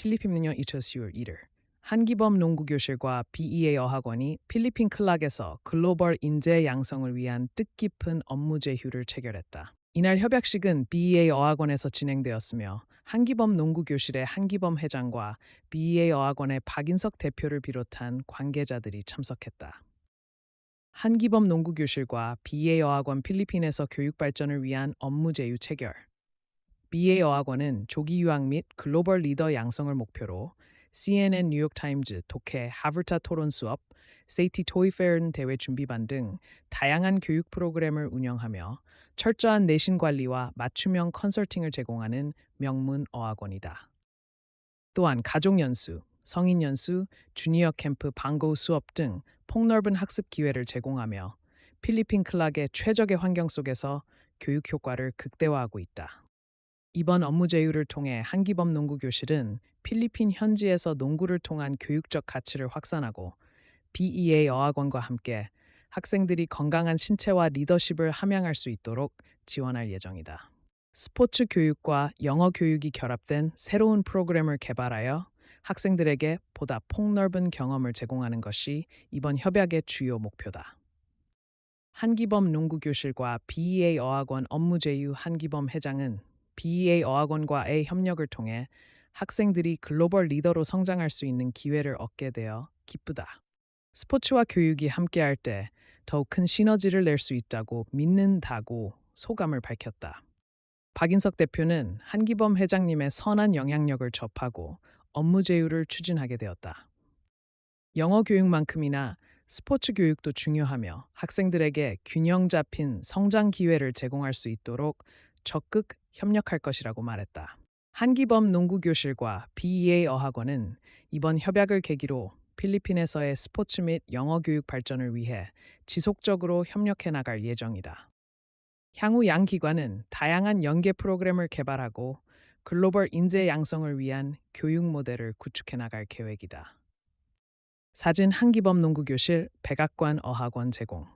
필리핀 이처스율 1을 한기범 농구교실과 BEA 어학원이 필리핀 클락에서 글로벌 인재 양성을 위한 뜻깊은 업무 제휴를 체결했다. 이날 협약식은 BEA 어학원에서 진행되었으며 한기범 농구교실의 한기범 회장과 BEA 어학원의 박인석 대표를 비롯한 관계자들이 참석했다. 한기범 농구교실과 BEA 어학원 필리핀에서 교육 발전을 위한 업무 제휴 체결. BEA 어학원은 조기 유학 및 글로벌 리더 양성을 목표로 CNN 뉴욕타임즈 독해 하버타 토론 수업, 세이티 토이페른 대회 준비반 등 다양한 교육 프로그램을 운영하며 철저한 내신 관리와 맞춤형 컨설팅을 제공하는 명문 어학원이다. 또한 가족 연수, 성인 연수, 주니어 캠프 방고 수업 등 폭넓은 학습 기회를 제공하며 필리핀 클락의 최적의 환경 속에서 교육 효과를 극대화하고 있다. 이번 업무 제휴를 통해 한기범 농구 교실은 필리핀 현지에서 농구를 통한 교육적 가치를 확산하고 BEA 어학원과 함께 학생들이 건강한 신체와 리더십을 함양할 수 있도록 지원할 예정이다. 스포츠 교육과 영어 교육이 결합된 새로운 프로그램을 개발하여 학생들에게 보다 폭넓은 경험을 제공하는 것이 이번 협약의 주요 목표다. 한기범 농구교실과 BEA 어학원 업무 제휴 한기범 회장은 BEA 어학원과의 협력을 통해 학생들이 글로벌 리더로 성장할 수 있는 기회를 얻게 되어 기쁘다. 스포츠와 교육이 함께할 때 더욱 큰 시너지를 낼 수 있다고 믿는다고 소감을 밝혔다. 박인석 대표는 한기범 회장님의 선한 영향력을 접하고 업무 제휴를 추진하게 되었다. 영어 교육만큼이나 스포츠 교육도 중요하며 학생들에게 균형 잡힌 성장 기회를 제공할 수 있도록 적극 협력할 것이라고 말했다. 한기범 농구교실과 BEA 어학원은 이번 협약을 계기로 필리핀에서의 스포츠 및 영어 교육 발전을 위해 지속적으로 협력해 나갈 예정이다. 향후 양 기관은 다양한 연계 프로그램을 개발하고 글로벌 인재 양성을 위한 교육 모델을 구축해 나갈 계획이다. 사진 한기범 농구교실 백악관 어학원 제공